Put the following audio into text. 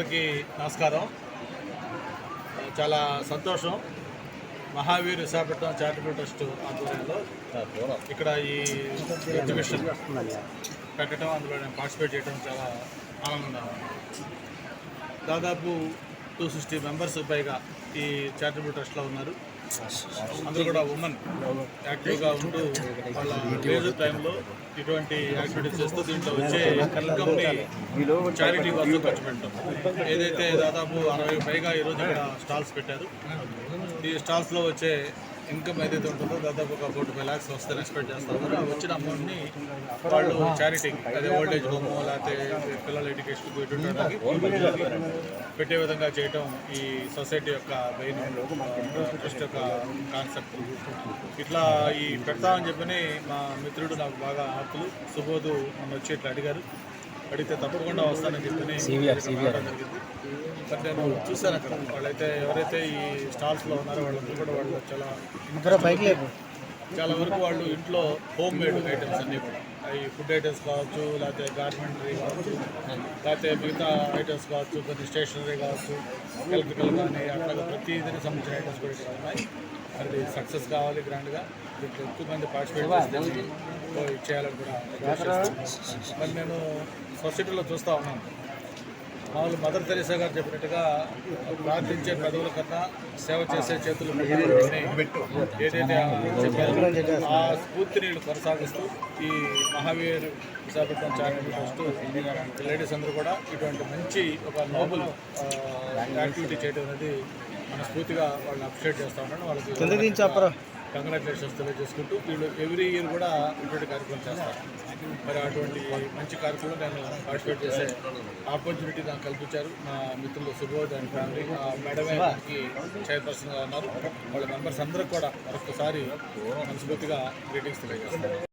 అందరికీ నమస్కారం. చాలా సంతోషం. మహావీర్ విశాఖపట్నం చారిటబుల్ ట్రస్ట్ ఆధ్వర్యంలో ఇక్కడ ఈ ఎగ్జిబిషన్ పెట్టడం అందులో నేను పార్టిసిపేట్ చేయడం చాలా ఆనందంగా దాదాపు టూ సిక్స్టీ మెంబర్స్ పైగా ఈ చారిటబుల్ ట్రస్ట్లో ఉన్నారు. అందరూ కూడా ఉమెన్ యాక్టివ్గా ఉంటూ వాళ్ళ లేజర్ టైంలో ఇటువంటి యాక్టివిటీస్ చేస్తూ దీంట్లో వచ్చే ఇన్కమ్ని చారిటీ కోసం ఖర్చు పెట్టాం ఏదైతే దాదాపు అరవై పైగా ఈరోజు ఇక్కడ స్టాల్స్ పెట్టారు. ఈ స్టాల్స్లో వచ్చే ఇన్కమ్ ఏదైతే ఉంటుందో దాదాపు ఒక ఫోర్ ఫైవ్ ల్యాక్స్ వస్తుందని ఎక్స్పెక్ట్ చేస్తారు. ఆ వచ్చిన అమౌంట్ని వాళ్ళు చారిటీ అదే ఓల్డేజ్ హోమ్ లేకపోతే పిల్లల ఎడ్యుకేషన్ ఇటువంటి పెట్టే విధంగా చేయటం ఈ సొసైటీ యొక్క మెయిన్ ట్రస్ట్ యొక్క కాన్సెప్ట్ ఇట్లా ఈ పెడతామని చెప్పని మా మిత్రుడు నాకు బాగా ఆకులు సుబోధు నన్ను వచ్చి ఇట్లా అడిగారు. అడిగితే తప్పకుండా వస్తానని చెప్పని బట్ నేను చూశాను అక్కడ. వాళ్ళైతే ఎవరైతే ఈ స్టాల్స్లో ఉన్నారో వాళ్ళందరూ కూడా వాళ్ళు చాలా చాలా వరకు వాళ్ళు ఇంట్లో హోమ్ మేడ్ ఐటమ్స్ అన్నీ కూడా. ఈ ఫుడ్ ఐటమ్స్ కావచ్చు లేకపోతే గార్మెంటరీ కావచ్చు లేకపోతే మిగతా ఐటమ్స్ కావచ్చు కొన్ని స్టేషనరీ కావచ్చు ఎలక్ట్రికల్ కానీ అట్లాగా ప్రతి దీనికి సంబంధించిన ఐటమ్స్ కూడా ఇక్కడ ఉన్నాయి. అది సక్సెస్ కావాలి గ్రాండ్గా దీంట్లో ఎక్కువ మంది పార్టిసిపేట్ చేయాలని కూడా. మరి నేను సొసైటీలో చూస్తూ ఉన్నాం. మామూలు మదర్ తెరీసా గారు చెప్పినట్టుగా ప్రార్థించే పెదవుల కన్నా సేవ చేసే చేతులు ఏదైతే చెప్పారో ఆ స్ఫూర్తిని కొనసాగిస్తూ ఈ Mahaveer Visakhapatnam channel trust ladies అందరూ కూడా ఇటువంటి మంచి ఒక నోబుల్ యాక్టివిటీ చేయడం అనేది మనస్ఫూర్తిగా వాళ్ళని అప్రిషియేట్ చేస్తూ ఉన్నాను. వాళ్ళకి కంగ్రాచులేషన్స్ తెలియజేసుకుంటూ వీళ్ళు ఎవ్రీ ఇయర్ కూడా ఇటువంటి కార్యక్రమం చేస్తారు. మరి అటువంటి మంచి కార్యక్రమం నేను పార్టిసిపేట్ చేసే ఆపర్చునిటీ నాకు కల్పించారు. మా మిత్రులు సుబోధ్ అండ్ ఫ్యామిలీ ఆ మేడమే దానికి చైర్పర్సన్గా ఉన్నారు. వాళ్ళ మెంబర్స్ అందరూ కూడా మరొకసారి మనస్ఫూర్తిగా గ్రీటింగ్స్ తెలియజేస్తారు